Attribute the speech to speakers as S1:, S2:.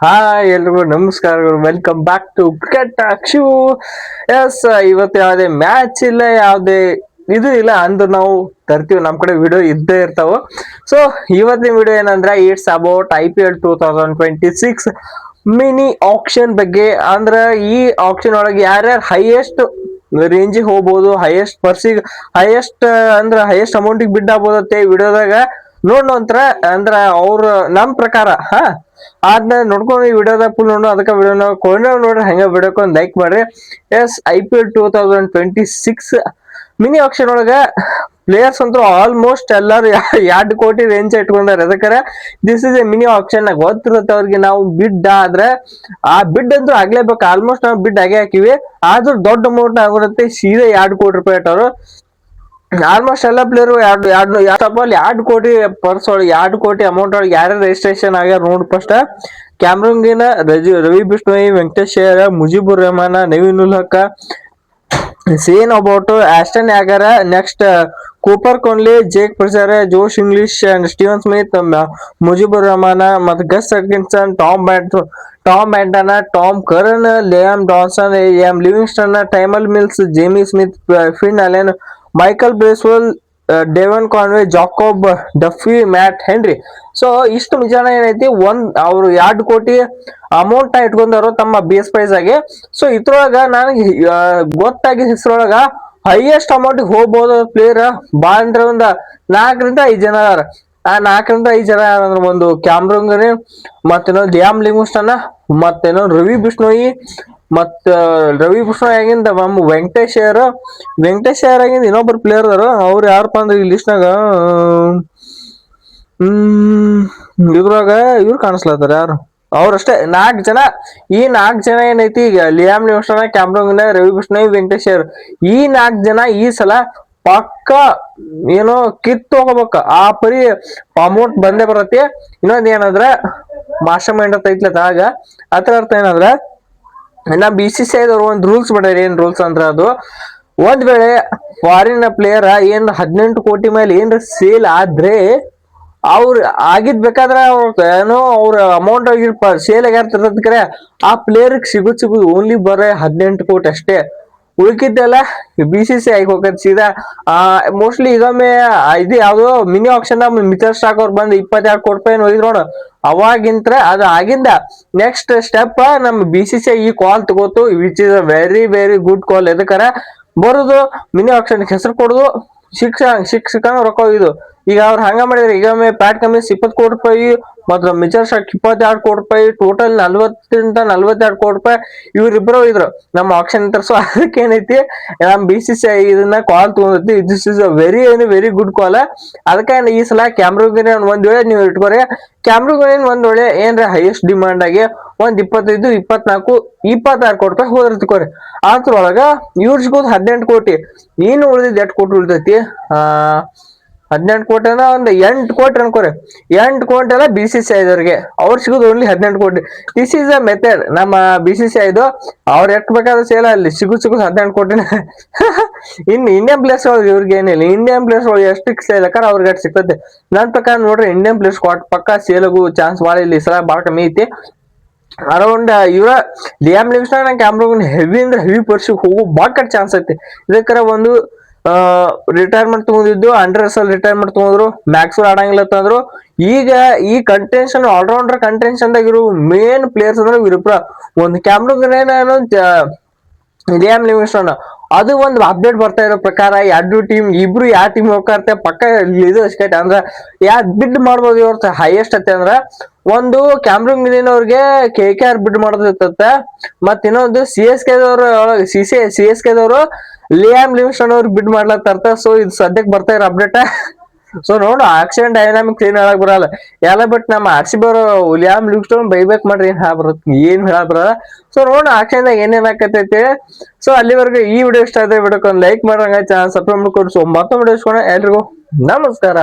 S1: Hi ಎಲ್ರಿಗೂ ನಮಸ್ಕಾರಗಳು welcome back to cricket Akshu S ಇವತ್ತು ಯಾವುದೇ ಮ್ಯಾಚ್ ಇಲ್ಲ, ಯಾವುದೇ ಇದು ಇಲ್ಲ ಅಂದ್ರೆ ನಾವು ತರ್ತೀವಿ. ನಮ್ಮ ಕಡೆ ವಿಡಿಯೋ ಇದ್ದೇ ಇರ್ತಾವ. ಸೊ ಇವತ್ತಿನ ವಿಡಿಯೋ ಏನಂದ್ರೆ it's about I P L two thousand twenty six mini auction ಬಗ್ಗೆ. ಅಂದ್ರೆ, ಈ ಆಕ್ಷನ್ ಒಳಗೆ ಯಾರ್ಯಾರು ಹೈಯೆಸ್ಟ್ ರೇಂಜಿಗೆ ಹೋಗ್ಬೋದು ಹೈಯೆಸ್ಟ್ ಪರ್ಸಿಗೆ ಹೈಯೆಸ್ಟ್ ಅಂದ್ರೆ ಹೈಯೆಸ್ಟ್ ಅಮೌಂಟಿಗೆ ಬಿಡ್ ಆಗ್ಬೋದತ್ತೆ ವಿಡಿಯೋದಾಗ ನೋಡೋಂತ್ರ ಅಂದ್ರ ಅವ್ರ ನಮ್ ಪ್ರಕಾರ, ಹಾ ಅದನ್ನ ನೋಡ್ಕೊಂಡು ಈ ವಿಡಿಯೋದಾಗ ಫುಲ್ ನೋಡೋ, ಅದಕ್ಕೆ ವಿಡಿಯೋನ ಕೊನೆ ನೋಡ್ರಿ, ಹಂಗೆ ವಿಡಿಯೋಕ್ಕೆ ಒಂದು ಲೈಕ್ ಮಾಡ್ರಿ. Yes I P L two thousand twenty six mini auction ಒಳಗ ಪ್ಲೇಯರ್ಸ್ ಅಂತೂ ಆಲ್ಮೋಸ್ಟ್ ಎಲ್ಲರೂ ಎರಡು ಕೋಟಿ ರೇಂಜ್ ಇಟ್ಕೊಂಡಾರೆ. ಅದಕ್ಕೆ this is a mini auction ಗೊತ್ತಿರುತ್ತೆ ಅವ್ರಿಗೆ ನಾವು ಬಿಡ್ ಆದ್ರೆ, ಆ ಬಿಡ್ ಅಂತೂ ಆಗ್ಲೇಬೇಕು. ಆಲ್ಮೋಸ್ಟ್ ನಾವು ಬಿಡ್ ಆಗೇ ಹಾಕಿವಿ. ಆದ್ರೂ ದೊಡ್ಡ ಅಮೌಂಟ್ ಆಗಿರುತ್ತೆ, ಸೀದಾ ಎರಡು ಕೋಟಿ ರೂಪಾಯಿ ಇಟ್ಟವರು. ಆಲ್ಮೋಸ್ಟ್ ಎಲ್ಲ ಪ್ಲೇಯರ್ ಎರಡು ಎರಡು ಅಲ್ಲಿ ಎರಡು ಕೋಟಿ ಪರ್ಸ್ ಒಳಗೆ ಎರಡು ಕೋಟಿ ಅಮೌಂಟ್ ಒಳಗೆ ಯಾರು ರಿಜಿಸ್ಟ್ರೇಷನ್ ಆಗ್ಯಾರ ನೋಡ್ ಫಸ್ಟ್ ಕ್ಯಾಮ್ರಂಗಿನ ರಜಿ, Ravi Bishnoi, Venkatesh Iyer Mujibur Rahman, Naveen ul Haq Sean Abbott Ashton Agar next Cooper Connolly, Jake ಪ್ರಚಾರ Josh Inglis and Steven Smith Mujibur Rahman, ಮತ್ತು Gus Atkinson Tom Banton, Tom Banton, Tom Curran, Liam Dawson M Livingstone Tymal Mills, Jamie Smith Finn Allen Michael Bracewell Devon Conway Jacob Duffy Matt Henry so ಇಷ್ಟು ಜನ ಏನೈತಿ? ಒಂದ್ ಅವರು ಎರಡು ಕೋಟಿ amount ಇಟ್ಕೊಂಡಾರು ತಮ್ಮ base price ಆಗಿ. ಸೊ ಇದ್ರೊಳಗ ನನಗೆ ಗೊತ್ತಾಗಿ ಹೆಸರೊಳಗ ಹೈಯೆಸ್ಟ್ ಅಮೌಂಟ್ ಹೋಗ್ಬೋದು ಪ್ಲೇಯರ್ ಬಾ ಅಂದ್ರೆ ಒಂದ ನಾಲ್ಕರಿಂದ ಐದು ಜನ ಅದಾರ. ಆ ನಾಲ್ಕರಿಂದ ಐದು ಜನ ಯಾರಂದ್ರೆ ಒಂದು ಕ್ಯಾಮ್ರಂಗನೇ, ಮತ್ತೇನೋ ಲಿಂಗ್ಸ್ಟನ್ ಮತ್ತೇನೋ ರವಿ ಬಿಷ್ಣೋಯಿ ಮತ್ತ ರವಿ ಕೃಷ್ಣ ಆಗಿಂದ ಮಮ್ಮ ವೆಂಕಟೇಶ್ ಅಯ್ಯರ್ ವೆಂಕಟೇಶ್ ಆಗಿಂದ ಇನ್ನೊಬ್ರು ಪ್ಲೇಯರ್ ಅದಾರ, ಅವ್ರು ಯಾರಪ್ಪ ಅಂದ್ರೆ ಈ ಲಿಸ್ಟ್ನಾಗ ಹ್ಮ್, ಇದ್ರಾಗ ಇವ್ರು ಕಾಣಿಸ್ಲತ್ತಾರ ಯಾರು? ಅವ್ರಷ್ಟೇ ನಾಲ್ಕು ಜನ, ಈ ನಾಲ್ಕು ಜನ ಏನೈತಿ ಈಗ ಲಿಯಾಮ್ ಲಿಯೋಸ್ಟನ ಕ್ಯಾಮ್ರೋಂಗ್ನ ರವಿ ಭೂಷಣ, ವೆಂಕಟೇಶ್ ಅಯ್ಯರ್ ಈ ನಾಲ್ಕು ಜನ ಈ ಸಲ ಪಕ್ಕ ಏನೋ ಕಿತ್ತು ಹೋಗ್ಬೇಕ ಆ ಪರಿ ಅಮೌಂಟ್ ಬಂದೇ ಬರತ್ತೆ. ಇನ್ನೊಂದ್ ಏನಂದ್ರ, ಮಾಸ್ಟರ್ ಮೈಂಡ್ ಅಂತ ಐತ್ಲ ಆಗ ಅದ್ರ ಅರ್ಥ ಏನಂದ್ರ ನಾ ಬಿ ಸಿ ಸಿ ಐದವ್ರು ಒಂದು ರೂಲ್ಸ್ ಮಾಡ್ಯಾರ ಏನ್ ರೂಲ್ಸ್ ಅಂದ್ರೆ ಅದು. ಒಂದ್ ವೇಳೆ ಫಾರಿನ್ ಪ್ಲೇಯರ್ ಏನ್ ಹದಿನೆಂಟು ಕೋಟಿ ಮೇಲೆ ಏನ್ ಸೇಲ್ ಆದ್ರೆ ಅವ್ರ ಆಗಿದ್ ಬೇಕಾದ್ರೆ ಅವ್ರ ಏನೋ ಅವ್ರ ಅಮೌಂಟ್ ಆಗಿರ್ ಸೇಲ್ ಆಗ್ಯಾರ ಆ ಪ್ಲೇಯರ್ ಸಿಗುದ್ ಸಿಗುದು ಓನ್ಲಿ ಬರೇ ಹದಿನೆಂಟು ಕೋಟಿ ಅಷ್ಟೇ. ಉಳ್ಕಿದ್ದೆಲ್ಲ ಬಿ ಸಿ ಸಿ ಆಗಿ ಹೋಗತ್ ಸೀದಾ. ಮೋಸ್ಟ್ಲಿ ಈಗೊಮ್ಮೆ ಇದು ಯಾವ್ದೋ ಮಿನಿ ಆಪ್ಷನ್ ಮಿಥರ್ ಸ್ಟಾಕ್ ಅವ್ರು ಬಂದು ಇಪ್ಪತ್ತೆರಡು ಕೋಟಿ ರೂಪಾಯಿ ಹೋಗಿದ್ರು ನೋಡು. ಅವಾಗಿಂತ ಅದು ಆಗಿಂದ ನೆಕ್ಸ್ಟ್ ಸ್ಟೆಪ್ ನಮ್ B C C I call ತಗೋತು which is a very very good call ಎದಕ್ಕಾರ? ಬರುದು ಮಿನಿ ಆಪ್ಷನ್ ಹೆಸರು ಕೊಡುದು, ಶಿಕ್ಷ, ಶಿಕ್ಷಕನ ರೊಕ್ಕ ಇದು ಈಗ ಅವ್ರು ಹಂಗ ಮಾಡಿದ್ರೆ ಈಗ ಪ್ಯಾಟ್ ಕಮಿನ್ಸ್ ಇಪ್ಪತ್ತು ಕೋಟಿ ರೂಪಾಯಿ ಮತ್ತು ಮಿಚರ್ ಶಾಕ್ ಇಪ್ಪತ್ತೆರಡು ಕೋಟಿ ರೂಪಾಯಿ ಟೋಟಲ್ ನಲ್ವತ್ತರಿಂದ ನಲ್ವತ್ತೆರಡು ಕೋಟಿ ರೂಪಾಯಿ ಇವ್ರಿಬ್ರು ಇದ್ರು. ನಮ್ಮ ಆಕ್ಷನ್ ಅಂತ ಸೊ ಅದಕ್ಕೆ ಏನೈತಿ ನಮ್ ಬಿ ಸಿ ಸಿ ಐ ಇದನ್ನ ಕಾಲ್ ತಗೊಂಡೈತಿ ದಿಸ್ ಇಸ್ ಅ ವೆರಿ ಏನು ವೆರಿ ಗುಡ್ ಕಾಲ್ ಅದಕ್ಕೆ ಈ ಸಲ ಕ್ಯಾಮ್ರಾಗಿನ ಒಂದ್ ವೇಳೆ ನೀವು ಇಟ್ಕೊರಿ. ಕ್ಯಾಮ್ರಾಗಿನ ಒಂದ್ ವೇಳೆ ಏನ್ರ ಹೈಯೆಸ್ಟ್ ಡಿಮಾಂಡ್ ಆಗಿ ಒಂದ್ ಇಪ್ಪತ್ತೈದು, ಇಪ್ಪತ್ನಾಲ್ಕು ಇಪ್ಪತ್ತಾರು ಕೋಟಿ ರೂಪಾಯಿ ಹೋದ್ರ ತಿಳ್ಕೊರಿ ಅದ್ರೊಳಗ ಇವ್ರ ಸಿಗೋದು ಹದಿನೆಂಟು ಕೋಟಿ. ನೀನು ಉಳಿದಿದ್ದು ಎಷ್ಟು ಕೋಟಿ ಉಳಿತೈತಿ? ಆ ಹದಿನೆಂಟು ಕೋಟಿ ಅಂದ್ರೆ ಒಂದು ಎಂಟು ಕೋಟಿ ಅನ್ಕೋರಿ. ಎಂಟು ಕೋಟಿ ಅಲ್ಲ ಬಿ ಸಿ ಸಿ ಐದವ್ರಿಗೆ ಅವ್ರು ಸಿಗೋದು ಓನ್ಲಿ ಹದಿನೆಂಟು ಕೋಟಿ. ದಿಸ್ ಈಸ್ ಅ ಮೆಥಡ್ ನಮ್ಮ ಬಿ ಸಿ ಸಿ ಐದು ಅವ್ರು ಎಟ್ ಬೇಕಾದ್ರೆ ಸೇಲ ಅಲ್ಲಿ ಸಿಗು ಸಿಗು ಹದಿನೆಂಟು ಕೋಟಿನ. ಇನ್ನು ಇಂಡಿಯನ್ ಪ್ಲೇಸ್ ಒಳಗೆ ಇವ್ರಿಗೆ ಏನಿಲ್ಲ. ಇಂಡಿಯನ್ ಪ್ಲೇಸ್ ಒಳಗೆ ಎಷ್ಟು ಸೇಲ್ ಹಾಕಾರ ಅವ್ರಿಗೆ ಅಷ್ಟು ಸಿಗ್ತದೆ ನನ್ನ ಪ್ರಕಾರ ನೋಡ್ರಿ ಇಂಡಿಯನ್ ಪ್ಲೇಸ್ ಕೊಟ್ಟು ಪಕ್ಕ ಸೇಲಗೂ ಚಾನ್ಸ್ ಭಾಳ ಇಲ್ಲಿ ಸಲ ಭಾಳ ಕಮ್ಮಿ ಐತಿ. ಅರೌಂಡ್ ಇವರ ಲಿಯಾಮ್ ಲಿಮ್ಸ್ಟನ್ ಕ್ಯಾಮ್ರೋಗನ್ ಹೆವಿ ಅಂದ್ರೆ ಹೆವಿ ಪರ್ಸಿಗೆ ಹೋಗೋ ಭಾಳ ಕಟ್ ಚಾನ್ಸ್ ಐತಿ. ಇದಕ್ಕರ ಒಂದು ರಿಟೈರ್ಮೆಂಟ್ ತಗೊಂಡಿದ್ದು ಅಂಡರ್ ರಿಟೈರ್ಮೆಂಟ್ ತಗೊಂಡ್ರು ಮ್ಯಾಕ್ಸ್ ಆಡಂಗಿಲ್ಲ ಅಂತಂದ್ರು, ಈಗ ಈ ಕಂಟೆನ್ಷನ್ ಆಲ್ರೌಂಡರ್ ಕಂಟೆನ್ಷನ್ ಇರೋ ಮೇನ್ ಪ್ಲೇಯರ್ಸ್ ಅಂದ್ರೆ ವಿರುಪ್ರ ಒಂದು ಕ್ಯಾಮ್ರೋಗನ್ ಲಿಯಾಮ್ ಲಿವಿಂಗ್ಸ್ಟನ್ ಅದು ಒಂದು ಅಪ್ಡೇಟ್ ಬರ್ತಾ ಇರೋ ಪ್ರಕಾರ ಎರಡು ಟೀಮ್ ಇಬ್ರು ಯಾವ ಟೀಮ್ ಹೋಗ್ತಾರೆ ಪಕ್ಕ ಇದು ಅಷ್ಟೇ ಅಂದ್ರೆ, ಯಾ ಬಿಡ್ ಮಾಡ್ಬೋದು ಇವ್ರ ಹೈಯೆಸ್ಟ್ ಅತ್ತೆ ಅಂದ್ರೆ, ಒಂದು ಕ್ಯಾಮ್ರೂನ್ ಅವ್ರಿಗೆ ಕೆ ಕೆ ಆರ್ ಬಿಡ್ ಮಾಡೋದಿರ್ತತೆ ಮತ್ತೆ ಇನ್ನೊಂದು ಸಿ ಎಸ್ ಕೆ ದವ್ರು ಸಿ ಸಿ ಎಸ್ ಕೆ ದವರು ಲಿಯಾಮ್ ಲಿವಿಸ್ಟನ್ ಅವ್ರಿಗೆ ಬಿಡ್ ಮಾಡ್ಲತ್ತಾರ್ತ ಸೊ ಇದು ಸದ್ಯಕ್ಕೆ ಬರ್ತಾ ಇರೋ ಅಪ್ಡೇಟ್ ಸೊ ನೋಡು ಆಕ್ಸಿಡೆಂಟ್ ಡೈನಾಮಿಕ್ ಕ್ಲೀನ್ ಹೇಳಕ್ ಬರಲ್ಲ. ಎಲ್ಲ ಬಟ್ ನಮ್ಮ ಆರ್ ಬರೋ ಲಿಯಾಮ್ ಲಿವಿಸ್ಟನ್ ಬೈಬೇಕ್ ಮಾಡ್ರಿ ಏನ್ ಬರುತ್ತೆ ಏನ್ ಹೇಳಕ್ ಬರಲ್ಲ ಸೊ ನೋಡು ಆಕ್ಷನ್ ಏನೇನ್ ಆಕತೈತಿ ಸೊ ಅಲ್ಲಿವರೆಗೂ ಈ ವಿಡಿಯೋ ಇಷ್ಟ ಆದ್ರೆ ವಿಡಿಯೋಕ್ಕೆ ಒಂದು ಲೈಕ್ ಮಾಡ್ರಂಗ ಚಾನಲ್ ಸಬ್ಸ್ಕ್ರೈಬ್ ಸೊ ಮತ್ತೊಂದು ವಿಡಿಯೋ ಎಲ್ರಿಗೂ ನಮಸ್ಕಾರ.